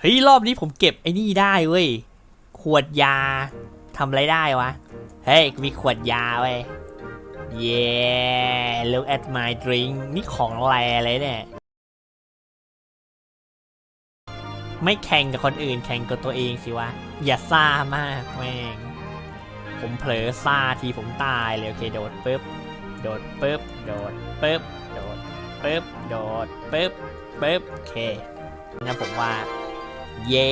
เฮ้ยรอบนี้ผมเก็บไอ้นี่ได้เว้ย ขวดยาทำอะไรได้วะ เฮ้ยมีขวดยาเว้ย yeah look at my drink นี่ของอะไรอะไรเนี่ย ไม่แข่งกับคนอื่นแข่งกับตัวเองสิวะ อย่าซ่ามากแม่ง ผมเผลอซ่าทีผมตายเลยโอเคโดดปึ๊บ โดดปึ๊บ โดดปึ๊บ โดดปึ๊บ โดดปึ๊บปึ๊บโอเคงั้นผมว่า เย้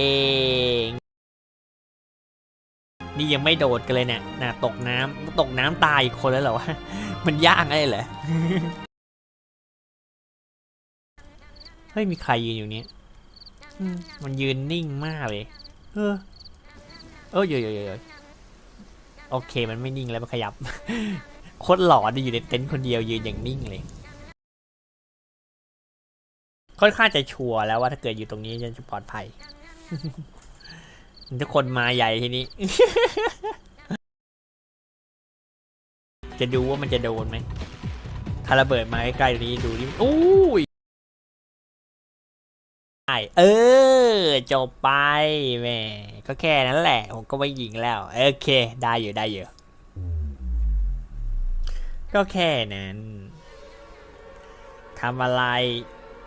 นี่ยังไม่โดดกันเลยเนี่ยน่ะตกน้ำตกน้ำตายอีกคนแล้วเหรอวะ มันยากอะไรเหรอ เฮ้ย มีใครยืนอยู่เนี้ยมมันยืนนิ่งมากเลย เออ เออเยอะๆๆโอเค มันไม่นิ่งแล้วมันขยับ โคตรหลอนอยู่ในเต็นท์คนเดียวยืนอย่างนิ่งเลย ค่อนข้างจะชัวร์แล้วว่าถ้าเกิดอยู่ตรงนี้จะปลอดภัย ทุกคนมาใหญ่ทีนี้ จะดูว่ามันจะโดนไหมถ้าระเบิดมาใกล้ๆนี้ดูนี่อู้ยใช่เออ จบไปแม่ก็แค่นั้นแหละ ผมก็ไม่ยิงแล้ว โอเค ได้อยู่ได้อยู่ ก็แค่นั้นทำอะไร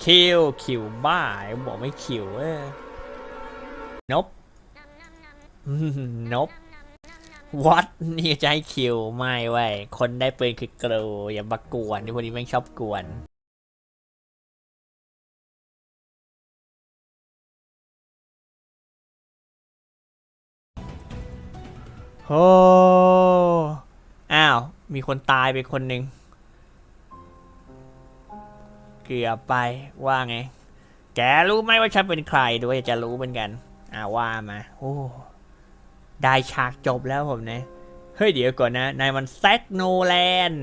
คิวคิวบ้า บอกไม่คิวเออ นบอืมนบวัดนี่จะให้คิวไม่เว้ยคนได้ปืนคือกรูอย่ามากวนที่พวกนี้แม่งชอบกวนโอ้อ้าว มีคนตายไปคนหนึ่ง เกือบไปว่าไง แกรู้ไหมว่าฉันเป็นใครด้วยจะรู้เหมือนกัน อ่าว่ามา โอ้ ได้ฉากจบแล้วผมนะ เฮ้ยเดี๋ยวก่อนนะ นายมันแซกโนแลน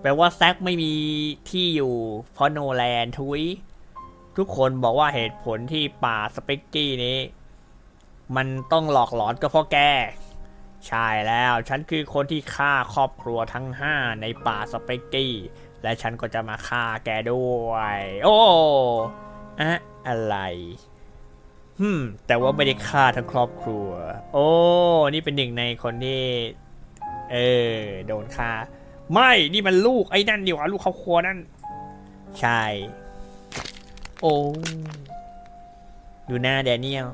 แปลว่าแซกไม่มีที่อยู่ เพราะโนแลนทุย ทุกคนบอกว่าเหตุผลที่ป่าสเปกกี้นี้ มันต้องหลอกหลอนก็เพราะแก ใช่แล้ว ฉันคือคนที่ฆ่าครอบครัวทั้งห้าในป่าสเปกกี้ และฉันก็จะมาฆ่าแกด้วย โอ้อะอะไร ฮึมแต่ว่าไม่ได้ฆ่าทั้งครอบครัว โอ้ นี่เป็นหนึ่งในคนที่ เออ โดนฆ่า ไม่ นี่มันลูกไอ้นั่นดีกว่าลูกครอบครัวนั่น ใช่ โอ้ ดูหน้าแดเนียล